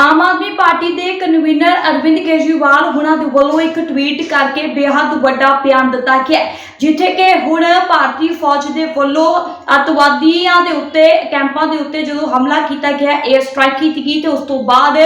ਆਮ Aadmi party ਦੇ convener Arvind Kejriwal ਹੁਣਾਂ ਦੇ ਵੱਲੋਂ ਇੱਕ ਟਵੀਟ ਕਰਕੇ ਬੇਹੱਦ ਵੱਡਾ ਬਿਆਨ ਦਿੱਤਾ ਗਿਆ ਜਿੱਥੇ ਕਿ ਹੁਣ ਭਾਰਤੀ ਫੌਜ ਦੇ ਵੱਲੋਂ ਅਤਵਾਦੀਆਂ ਦੇ ਉੱਤੇ, ਕੈਂਪਾਂ ਦੇ ਉੱਤੇ ਜਦੋਂ ਹਮਲਾ ਕੀਤਾ ਗਿਆ 에ਅਰ ਸਟ੍ਰਾਈਕ ਕੀਤੀ ਗਈ ਤੇ ਉਸ ਤੋਂ ਬਾਅਦ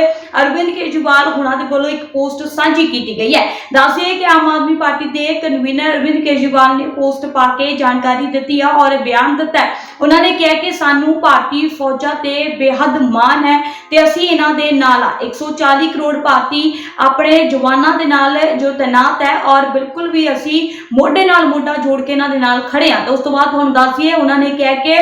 ਅਰਵਿੰਦ ਕੇਜਰੀਵਾਲ ਹੁਣਾਂ ਦੇ ਵੱਲੋਂ ਇੱਕ ਪੋਸਟ ਸਾਂਝੀ ਕੀਤੀ ਗਈ ਹੈ। ਦੱਸਿਆ ਕਿ ਆਮ ਆਦਮੀ ਪਾਰਟੀ ਦੇ ਕਨਵੀਨਰ ਅਰਵਿੰਦ ਕੇਜਰੀਵਾਲ ਨੇ ਪੋਸਟ ਪਾ ਕੇ ਜਾਣਕਾਰੀ ਦਿੱਤੀ ਆ ਔਰ ਬਿਆਨ ਦਿੱਤਾ ਉਹਨਾਂ ਨੇ ਕਿਹਾ ਕਿ ਸਾਨੂੰ ਭਾਰਤੀ ਫੌਜਾਂ ਤੇ ਬੇਹੱਦ ਮਾਣ ਹੈ ਤੇ ਅਸੀਂ ਇਹਨਾਂ ਦੇ ਨਾਲ ਆ 140 ਕਰੋੜ ਭਾਰਤੀ ਆਪਣੇ ਜਵਾਨਾਂ ਦੇ ਨਾਲ ਜੋ ਤੈਨਾਤ ਹੈ ਔਰ ਬਿਲਕੁਲ ਵੀ ਅਸੀਂ ਮੋਢੇ ਨਾਲ ਮੋਢਾ ਜੋੜ ਕੇ ਇਹਨਾਂ ਦੇ ਨਾਲ ਖੜੇ ਆ ਤਾਂ ਉਸ ਤੋਂ ਬਾਅਦ ਤੁਹਾਨੂੰ ਦੱਸੀਏ ਉਹਨਾਂ ਨੇ ਕਿਹਾ ਕਿ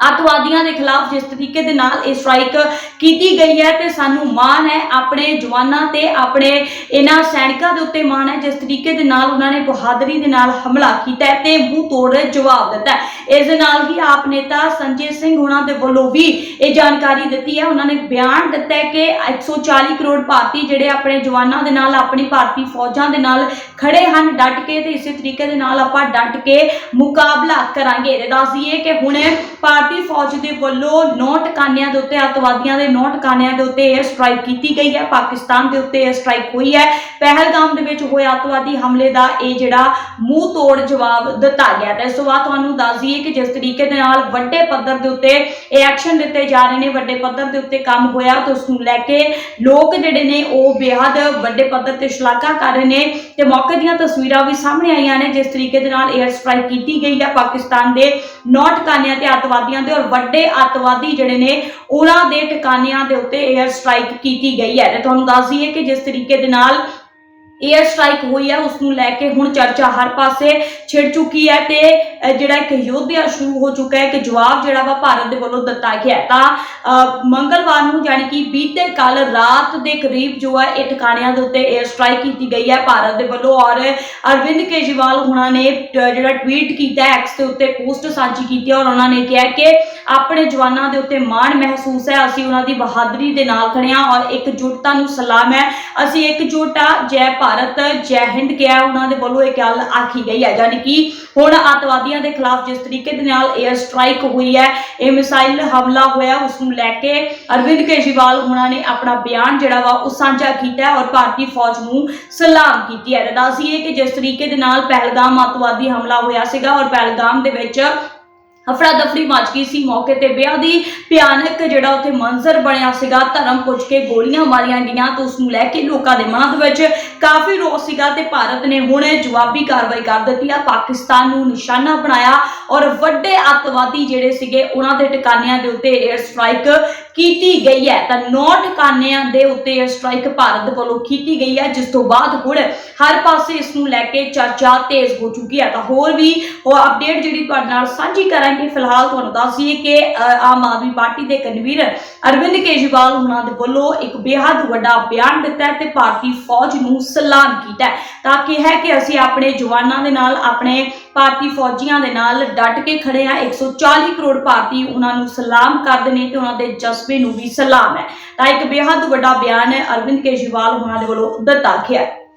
ਅਤਵਾਦੀਆਂ ਦੇ ਖਿਲਾਫ ਜਿਸ ਤਰੀਕੇ ਦੇ ਨਾਲ ਇਹ ਸਟ੍ਰਾਈਕ ਕੀਤੀ ਗਈ ਹੈ ਤੇ ਸਾਨੂੰ ਮਾਣ ਹੈ, ਆਪਣੇ ਜਵਾਨਾਂ ਤੇ, ਆਪਣੇ ਇਹਨਾਂ ਸੈਨਿਕਾਂ ਦੇ ਉੱਤੇ ਮਾਣ ਹੈ, ਜਿਸ ਤਰੀਕੇ ਦੇ ਨਾਲ ਉਹਨਾਂ ਨੇ ਬਹਾਦਰੀ ਦੇ ਨਾਲ ਹਮਲਾ ਕੀਤਾ ਹੈ ਤੇ ਮੂੰਹ ਤੋੜ ਜਵਾਬ ਦਿੱਤਾ ਇਸ ਦੇ ਨਾਲ ਹੀ ਆਪ ਨੇਤਾ ਸੰਜੇ ਸਿੰਘ ਹੁਣਾਂ ਦੇ ਵੱਲੋਂ ਵੀ ਇਹ ਜਾਣਕਾਰੀ ਦਿੱਤੀ ਹੈ। ਉਹਨਾਂ ਨੇ ਬਿਆਨ ਦਿੱਤਾ ਹੈ ਕਿ 140 ਕਰੋੜ ਭਾਰਤੀ ਜਿਹੜੇ ਆਪਣੇ ਜਵਾਨਾਂ ਦੇ ਨਾਲ, ਆਪਣੀ ਭਾਰਤੀ ਫੌਜਾਂ ਦੇ ਨਾਲ ਖੜੇ ਹਨ, ਡਟ ਕੇ ਤੇ ਇਸੇ ਤਰੀਕੇ ਦੇ ਨਾਲ ਆਪਾਂ ਡਟ ਕੇ ਮੁਕਾਬਲਾ ਕਰਾਂਗੇ। ਤੇ ਦੱਸ ਦਈਏ ਕਿ ਹੁਣ ਭਾਰਤ ਪੰਜਾਬੀ ਫੌਜ ਦੇ ਵੱਲੋਂ ਨੌ ਟਿਕਾਣਿਆਂ ਦੇ ਉੱਤੇ, ਅਤਵਾਦੀਆਂ ਦੇ ਨੌ ਟਿਕਾਣਿਆਂ ਦੇ ਉੱਤੇ 에ਅਰ ਸਟ੍ਰਾਈਕ ਕੀਤੀ ਗਈ ਹੈ। ਪਾਕਿਸਤਾਨ ਦੇ ਉੱਤੇ 에ਅਰ ਸਟ੍ਰਾਈਕ ਹੋਈ ਹੈ। ਪਹਿਲਗਾਮ ਦੇ ਵਿੱਚ ਹੋਏ ਅਤਵਾਦੀ ਹਮਲੇ ਦਾ ਇਹ ਜਿਹੜਾ ਮੂੰਹ ਤੋੜ ਜਵਾਬ ਦਿੱਤਾ ਗਿਆ ਤੇ ਇਸ ਤੋਂ ਤੁਹਾਨੂੰ ਦੱਸ ਦਈਏ ਕਿ ਜਿਸ ਤਰੀਕੇ ਦੇ ਨਾਲ ਵੱਡੇ ਪੱਧਰ ਦੇ ਉੱਤੇ ਇਹ ਐਕਸ਼ਨ ਦਿੱਤੇ ਜਾ ਰਹੇ ਨੇ, ਵੱਡੇ ਪੱਧਰ ਦੇ ਉੱਤੇ ਕੰਮ ਹੋਇਆ ਤੇ ਉਸ ਨੂੰ ਲੈ ਕੇ ਲੋਕ ਜਿਹੜੇ ਨੇ ਉਹ ਬੇਹੱਦ ਵੱਡੇ ਪੱਧਰ ਤੇ ਸ਼ਲਾਘਾ ਕਰ ਰਹੇ ਨੇ ਤੇ ਮੌਕੇ ਦੀਆਂ ਤਸਵੀਰਾਂ ਵੀ ਸਾਹਮਣੇ ਆਈਆਂ ਨੇ, ਜਿਸ ਤਰੀਕੇ ਦੇ ਨਾਲ 에ਅਰ ਸਟ੍ਰਾਈਕ ਕੀਤੀ ਗਈ ਹੈ। ਪਾਕਿਸਤਾਨ ਦੇ ਨੌ ਟਿਕਾਣਿਆਂ ਤੇ ਅਤਵਾਦੀਆਂ ਦੇ ਔਰ ਵੱਡੇ ਅੱਤਵਾਦੀ ਜਿਹੜੇ ਨੇ, ਉਹਨਾਂ ਦੇ ਟਿਕਾਣਿਆਂ ਦੇ ਉੱਤੇ 에ਅਰ ਸਟ੍ਰਾਈਕ ਕੀਤੀ ਗਈ ਹੈ। ਤੇ ਤੁਹਾਨੂੰ ਦੱਸ ਦਈਏ ਕਿ ਜਿਸ ਤਰੀਕੇ ਦੇ ਨਾਲ 에ਅਰ ਸਟ੍ਰਾਈਕ ਹੋਈ ਹੈ ਉਸ ਨੂੰ ਲੈ ਕੇ ਹੁਣ ਚਰਚਾ ਹਰ ਪਾਸੇ ਛਿੜ ਚੁੱਕੀ ਹੈ ਤੇ ਜਿਹੜਾ ਇੱਕ ਯੁੱਧ ਆ ਸ਼ੁਰੂ ਹੋ ਚੁੱਕਾ ਹੈ ਕਿ ਜਵਾਬ ਜਿਹੜਾ ਵਾ ਭਾਰਤ ਦੇ ਵੱਲੋਂ ਦਿੱਤਾ ਗਿਆ ਤਾਂ ਮੰਗਲਵਾਰ ਨੂੰ ਯਾਨੀ ਕਿ ਬੀਤੇ ਕੱਲ ਰਾਤ ਦੇ ਕਰੀਬ ਜੋ ਹੈ ਇਹ ਟਿਕਾਣਿਆਂ ਦੇ ਉੱਤੇ 에ਅਰ ਸਟ੍ਰਾਈਕ ਕੀਤੀ ਗਈ ਹੈ ਭਾਰਤ ਦੇ ਵੱਲੋਂ ਔਰ ਅਰਵਿੰਦ ਕੇਜਰੀਵਾਲ ਹੁਣਾਂ ਨੇ ਜਿਹੜਾ ਟਵੀਟ ਕੀਤਾ ਐਕਸ ਦੇ ਉੱਤੇ ਪੋਸਟ ਸਾਂਝੀ ਕੀਤੀ ਔਰ ਉਹਨਾਂ ਨੇ ਕਿਹਾ ਕਿ ਆਪਣੇ ਜਵਾਨਾਂ ਦੇ ਉੱਤੇ ਮਾਣ ਮਹਿਸੂਸ ਹੈ, ਅਸੀਂ ਉਹਨਾਂ ਦੀ ਬਹਾਦਰੀ ਦੇ ਨਾਲ ਖੜੇ ਹਾਂ ਔਰ ਇਕਜੁੱਟਤਾ ਨੂੰ ਸਲਾਮ ਹੈ। ਅਸੀਂ ਇਕਜੁੱਟ ਆ ਜੈ ਭਾਰਤ, ਜੈ ਹਿੰਦ ਕਿਹਾ ਉਹਨਾਂ ਦੇ ਵੱਲੋਂ ਇਹ ਗੱਲ ਆਖੀ ਗਈ ਹੈ। ਯਾਨੀ ਕਿ ਹੁਣ ਅੱਤਵਾਦੀਆਂ ਦੇ ਖਿਲਾਫ ਜਿਸ ਤਰੀਕੇ ਦੇ ਨਾਲ 에ਅਰ ਸਟ੍ਰਾਈਕ ਹੋਈ ਹੈ, ਇਹ ਮਿਸਾਈਲ ਹਮਲਾ ਹੋਇਆ ਉਸ ਨੂੰ ਲੈ ਕੇ ਅਰਵਿੰਦ ਕੇਜਰੀਵਾਲ ਉਹਨਾਂ ਨੇ ਆਪਣਾ ਬਿਆਨ ਜਿਹੜਾ ਵਾ ਉਹ ਸਾਂਝਾ ਕੀਤਾ ਔਰ ਭਾਰਤੀ ਫੌਜ ਨੂੰ ਸਲਾਮ ਕੀਤੀ ਹੈ। ਤਾਂ ਦੱਸੀਏ ਕਿ ਜਿਸ ਤਰੀਕੇ ਦੇ ਨਾਲ ਪਹਿਲਗਾਮ ਅੱਤਵਾਦੀ ਹਮਲਾ ਹੋਇਆ ਸੀਗਾ ਔਰ ਪਹਿਲਗਾਮ ਦੇ ਵਿੱਚ ਅਫੜਾ ਦਫੜੀ ਮਚ ਗਈ ਸੀ ਮੌਕੇ ਤੇ ਵਿਆਹ ਦੀ ਭਿਆਨਕ ਜਿਹੜਾ ਉੱਥੇ ਮੰਜ਼ਰ ਬਣਿਆ ਸੀਗਾ, ਧਰਮ ਪੁੱਛ ਕੇ ਗੋਲੀਆਂ ਮਾਰੀਆਂ ਗਈਆਂ ਤੇ ਉਸ ਨੂੰ ਲੈ ਕੇ ਲੋਕਾਂ ਦੇ ਮਨਾਂ ਦੇ ਵਿੱਚ ਕਾਫੀ ਰੋਸ ਸੀਗਾ ਤੇ ਭਾਰਤ ਨੇ ਹੁਣ ਜਵਾਬੀ ਕਾਰਵਾਈ ਕਰ ਦਿੱਤੀ ਆ। ਪਾਕਿਸਤਾਨ ਨੂੰ ਨਿਸ਼ਾਨਾ ਬਣਾਇਆ ਔਰ ਵੱਡੇ ਅੱਤਵਾਦੀ ਜਿਹੜੇ ਸੀਗੇ, ਉਹਨਾਂ ਦੇ ਟਿਕਾਣਿਆਂ ਦੇ ਉੱਤੇ 에ਅਰ ਸਟ੍ਰਾਈਕ ਕੀਤੀ ਗਈ ਹੈ ਤਾਂ ਨੌ ਟਿਕਾਨਿਆਂ ਦੇ ਉੱਤੇ 에ਅਰ ਸਟ੍ਰਾਈਕ ਭਾਰਤ ਵੱਲੋਂ ਕੀਤੀ ਗਈ ਹੈ, ਜਿਸ ਤੋਂ ਬਾਅਦ ਹੁਣ ਹਰ ਪਾਸੇ ਇਸ ਨੂੰ ਲੈ ਕੇ ਚਰਚਾ ਤੇਜ਼ ਹੋ ਚੁੱਕੀ ਹੈ। ਤਾਂ ਹੋਰ ਵੀ ਉਹ ਅਪਡੇਟ ਜਿਹੜੀ ਤੁਹਾਡੇ ਨਾਲ ਸਾਂਝੀ ਕਰਾਂਗੇ, ਫਿਲਹਾਲ ਤੁਹਾਨੂੰ ਦੱਸ ਕਿ ਆਮ ਆਦਮੀ ਪਾਰਟੀ ਦੇ ਕਨਵੀਨਰ ਅਰਵਿੰਦ ਕੇਜਰੀਵਾਲ ਉਹਨਾਂ ਦੇ ਵੱਲੋਂ ਇੱਕ ਬੇहद ਵੱਡਾ ਬਿਆਨ ਦਿੱਤਾ ਤੇ ਭਾਰਤੀ ਫੌਜ ਨੂੰ ਸਲਾਮ ਕੀਤਾ ਤਾਂ ਕਿ ਹੈ ਕਿ ਅਸੀਂ ਆਪਣੇ ਜਵਾਨਾਂ ਦੇ ਨਾਲ ਆਪਣੇ ਭਾਰਤੀ ਫੌਜੀਆਂ ਦੇ ਨਾਲ ਡਟ ਕੇ ਖੜੇ ਆ। 140 ਕਰੋੜ ਭਾਰਤੀ ਉਹਨਾਂ ਨੂੰ ਸਲਾਮ ਕਰਦੇ ਨੇ ਤੇ ਉਹਨਾਂ ਦੇ ਜਜ਼ਬੇ ਨੂੰ ਵੀ ਸਲਾਮ ਹੈ। ਤਾਂ ਇੱਕ ਬੇहद ਵੱਡਾ ਬਿਆਨ ਅਰਵਿੰਦ ਕੇਜਰੀਵਾਲ ਉਹਨਾਂ ਦੇ ਵੱਲੋਂ ਦਿੱਤਾ ਗਿਆ ਹੈ।